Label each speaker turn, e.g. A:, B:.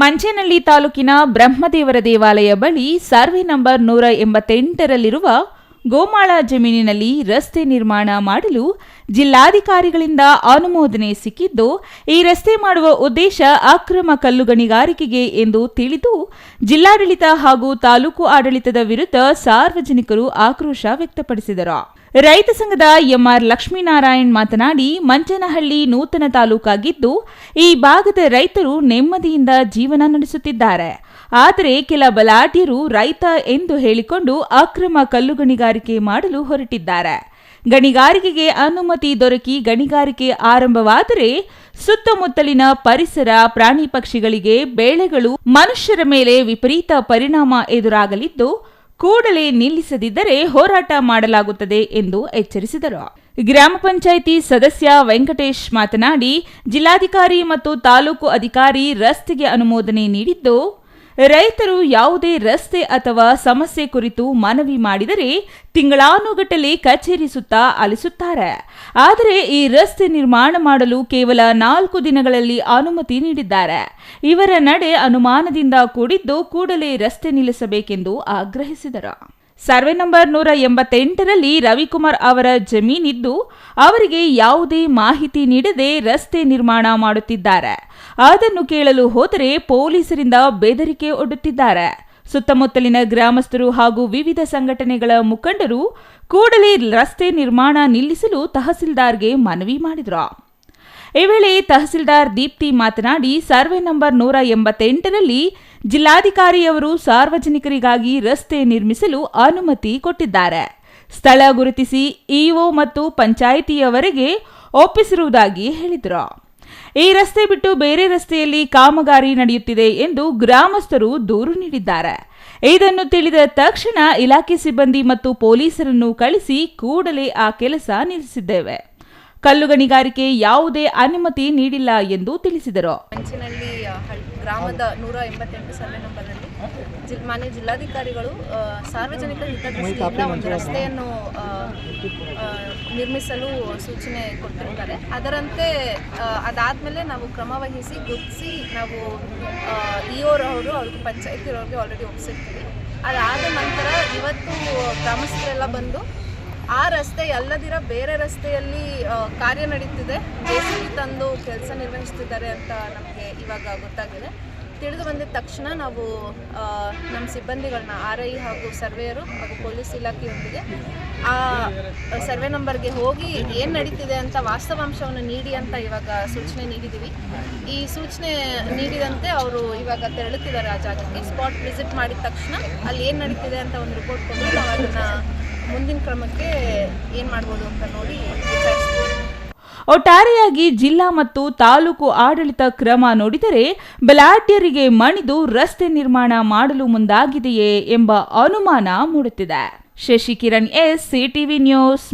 A: ಮಂಚೇನಹಳ್ಳಿ ತಾಲೂಕಿನ ಬ್ರಹ್ಮದೇವರ ದೇವಾಲಯ ಬಳಿ ಸರ್ವೆ ನಂಬರ್ ನೂರ ಎಂಬತ್ತೆಂಟರಲ್ಲಿರುವ ಗೋಮಾಳ ಜಮೀನಿನಲ್ಲಿ ರಸ್ತೆ ನಿರ್ಮಾಣ ಮಾಡಲು ಜಿಲ್ಲಾಧಿಕಾರಿಗಳಿಂದ ಅನುಮೋದನೆ ಸಿಕ್ಕಿದ್ದು, ಈ ರಸ್ತೆ ಮಾಡುವ ಉದ್ದೇಶ ಅಕ್ರಮ ಕಲ್ಲು ಗಣಿಗಾರಿಕೆಗೆ ಎಂದು ತಿಳಿದು, ಜಿಲ್ಲಾಡಳಿತ ಹಾಗೂ ತಾಲೂಕು ಆಡಳಿತದ ವಿರುದ್ಧ ಸಾರ್ವಜನಿಕರು ಆಕ್ರೋಶ ವ್ಯಕ್ತಪಡಿಸಿದರು. ರೈತ ಸಂಘದ ಎಂಆರ್ ಲಕ್ಷ್ಮೀನಾರಾಯಣ್ ಮಾತನಾಡಿ, ಮಂಚನಹಳ್ಳಿ ನೂತನ ತಾಲೂಕಾಗಿದ್ದು, ಈ ಭಾಗದ ರೈತರು ನೆಮ್ಮದಿಯಿಂದ ಜೀವನ ನಡೆಸುತ್ತಿದ್ದಾರೆ. ಆದರೆ ಕೆಲ ಬಲಾಢ್ಯರು ರೈತ ಎಂದು ಹೇಳಿಕೊಂಡು ಅಕ್ರಮ ಕಲ್ಲು ಗಣಿಗಾರಿಕೆ ಮಾಡಲು ಹೊರಟಿದ್ದಾರೆ. ಗಣಿಗಾರಿಕೆಗೆ ಅನುಮತಿ ದೊರಕಿ ಗಣಿಗಾರಿಕೆ ಆರಂಭವಾದರೆ ಸುತ್ತಮುತ್ತಲಿನ ಪರಿಸರ, ಪ್ರಾಣಿ ಪಕ್ಷಿಗಳಿಗೆ, ಬೆಳೆಗಳು ಮನುಷ್ಯರ ಮೇಲೆ ವಿಪರೀತ ಪರಿಣಾಮ ಎದುರಾಗಲಿದ್ದು ಕೂಡಲೇ ನಿಲ್ಲಿಸದಿದ್ದರೆ ಹೋರಾಟ ಮಾಡಲಾಗುತ್ತದೆ ಎಂದು ಎಚ್ಚರಿಸಿದರು. ಗ್ರಾಮ ಪಂಚಾಯಿತಿ ಸದಸ್ಯ ವೆಂಕಟೇಶ್ ಮಾತನಾಡಿ, ಜಿಲ್ಲಾಧಿಕಾರಿ ಮತ್ತು ತಾಲೂಕು ಅಧಿಕಾರಿ ರಸ್ತೆಗೆ ಅನುಮೋದನೆ ನೀಡಿದ್ದು ರೈತರು ಯಾವುದೇ ರಸ್ತೆ ಅಥವಾ ಸಮಸ್ಯೆ ಕುರಿತು ಮನವಿ ಮಾಡಿದರೆ ತಿಂಗಳಾನುಗಟ್ಟಲೆ ಕಚೇರಿ ಸುತ್ತ ಅಲಿಸುತ್ತಾರೆ. ಆದರೆ ಈ ರಸ್ತೆ ನಿರ್ಮಾಣ ಮಾಡಲು ಕೇವಲ ನಾಲ್ಕು ದಿನಗಳಲ್ಲಿ ಅನುಮತಿ ನೀಡಿದ್ದಾರೆ. ಇವರ ನಡೆ ಅನುಮಾನದಿಂದ ಕೂಡಿದ್ದು ಕೂಡಲೇ ರಸ್ತೆ ನಿಲ್ಲಿಸಬೇಕೆಂದು ಆಗ್ರಹಿಸಿದರು. ಸರ್ವೆ ನಂಬರ್ ನೂರ ಎಂಬತ್ತೆಂಟರಲ್ಲಿ ರವಿಕುಮಾರ್ ಅವರ ಜಮೀನಿದ್ದು, ಅವರಿಗೆ ಯಾವುದೇ ಮಾಹಿತಿ ನೀಡದೆ ರಸ್ತೆ ನಿರ್ಮಾಣ ಮಾಡುತ್ತಿದ್ದಾರೆ. ಅದನ್ನು ಕೇಳಲು ಹೋದರೆ ಪೊಲೀಸರಿಂದ ಬೆದರಿಕೆ ಒಡ್ಡುತ್ತಿದ್ದಾರೆ. ಸುತ್ತಮುತ್ತಲಿನ ಗ್ರಾಮಸ್ಥರು ಹಾಗೂ ವಿವಿಧ ಸಂಘಟನೆಗಳ ಮುಖಂಡರು ಕೂಡಲೇ ರಸ್ತೆ ನಿರ್ಮಾಣ ನಿಲ್ಲಿಸಲು ತಹಸೀಲ್ದಾರ್ಗೆ ಮನವಿ ಮಾಡಿದರು. ಈ ವೇಳೆ ತಹಸೀಲ್ದಾರ್ ದೀಪ್ತಿ ಮಾತನಾಡಿ, ಸರ್ವೆ ನಂಬರ್ ನೂರ ಎಂಬತ್ತೆಂಟರಲ್ಲಿ ಜಿಲ್ಲಾಧಿಕಾರಿಯವರು ಸಾರ್ವಜನಿಕರಿಗಾಗಿ ರಸ್ತೆ ನಿರ್ಮಿಸಲು ಅನುಮತಿ ಕೊಟ್ಟಿದ್ದಾರೆ. ಸ್ಥಳ ಗುರುತಿಸಿ ಇಒ ಮತ್ತು ಪಂಚಾಯಿತಿಯವರೆಗೆ ಒಪ್ಪಿಸಿರುವುದಾಗಿ ಹೇಳಿದರು. ಈ ರಸ್ತೆ ಬಿಟ್ಟು ಬೇರೆ ರಸ್ತೆಯಲ್ಲಿ ಕಾಮಗಾರಿ ನಡೆಯುತ್ತಿದೆ ಎಂದು ಗ್ರಾಮಸ್ಥರು ದೂರು ನೀಡಿದ್ದಾರೆ. ಇದನ್ನು ತಿಳಿದ ತಕ್ಷಣ ಇಲಾಖೆ ಸಿಬ್ಬಂದಿ ಮತ್ತು ಪೊಲೀಸರನ್ನು ಕಳಿಸಿ ಕೂಡಲೇ ಆ ಕೆಲಸ ನಿಲ್ಲಿಸಿದ್ದೇವೆ. ಕಲ್ಲು ಗಣಿಗಾರಿಕೆ ಯಾವುದೇ ಅನುಮತಿ ನೀಡಿಲ್ಲ ಎಂದು ತಿಳಿಸಿದರು.
B: ಗ್ರಾಮದ ನೂರ ಎಂಬತ್ತೆಂಟು ಸರ್ವೆ ನಂಬರ್ನಲ್ಲಿ ಜಿಲ್ ಮಾನ್ಯ ಜಿಲ್ಲಾಧಿಕಾರಿಗಳು ಸಾರ್ವಜನಿಕ ಹಿತದೃಷ್ಟಿಯಿಂದ ಒಂದು ರಸ್ತೆಯನ್ನು ನಿರ್ಮಿಸಲು ಸೂಚನೆ ಕೊಟ್ಟಿರ್ತಾರೆ. ಅದರಂತೆ ಅದಾದಮೇಲೆ ನಾವು ಕ್ರಮವಹಿಸಿ ಗುರುತಿಸಿ ನಾವು ಇ ಅವರು ಅವ್ರಿಗೆ ಪಂಚಾಯತಿರವ್ರಿಗೆ ಆಲ್ರೆಡಿ ಒಪ್ಪಿಸಿರ್ತೀವಿ. ಅದಾದ ನಂತರ ಇವತ್ತು ಗ್ರಾಮಸ್ಥರೆಲ್ಲ ಬಂದು ಆ ರಸ್ತೆ ಅಲ್ಲದಿರ ಬೇರೆ ರಸ್ತೆಯಲ್ಲಿ ಕಾರ್ಯ ನಡೀತಿದೆ. ಜೆಸಿಬಿ ತಂದು ಕೆಲಸ ನಿರ್ವಹಿಸ್ತಿದ್ದಾರೆ ಅಂತ ನಮಗೆ ಇವಾಗ ಗೊತ್ತಾಗಿದೆ. ತಿಳಿದು ಬಂದಿದ ತಕ್ಷಣ ನಾವು ನಮ್ಮ ಸಿಬ್ಬಂದಿಗಳನ್ನ ಆರ್ ಐ ಹಾಗೂ ಸರ್ವೆಯರು ಹಾಗೂ ಪೊಲೀಸ್ ಇಲಾಖೆಯೊಂದಿಗೆ, ಆ, ಸರ್ವೆ ನಂಬರ್ಗೆ ಹೋಗಿ ಏನು ನಡೀತಿದೆ ಅಂತ ವಾಸ್ತವಾಂಶವನ್ನು ನೀಡಿ ಅಂತ ಇವಾಗ ಸೂಚನೆ ನೀಡಿದ್ದೀವಿ ಈ ಸೂಚನೆ ನೀಡಿದಂತೆ ಅವರು ಇವಾಗ ತೆರಳುತ್ತಿದ್ದಾರೆ ಆ ಜಾಗಕ್ಕೆ. ಸ್ಪಾಟ್ ವಿಸಿಟ್ ಮಾಡಿದ ತಕ್ಷಣ ಅಲ್ಲಿ ಏನು ನಡೀತಿದೆ ಅಂತ ಒಂದು ರಿಪೋರ್ಟ್ ಕೊಟ್ಟು ನಾವು ಅದನ್ನು ಮುಂದಿನ ಕ್ರಮಕ್ಕೆ ಏನು ಮಾಡ್ಬೋದು ಅಂತ ನೋಡಿ
A: ಒಟ್ಟಾರೆಯಾಗಿ ಜಿಲ್ಲಾ ಮತ್ತು ತಾಲೂಕು ಆಡಳಿತ ಕ್ರಮ ನೋಡಿದರೆ ಬಲಾಢ್ಯರಿಗೆ ಮಣಿದು ರಸ್ತೆ ನಿರ್ಮಾಣ ಮಾಡಲು ಮುಂದಾಗಿದೆಯೇ ಎಂಬ ಅನುಮಾನ ಮೂಡುತ್ತಿದೆ. Shashikiran S CTV news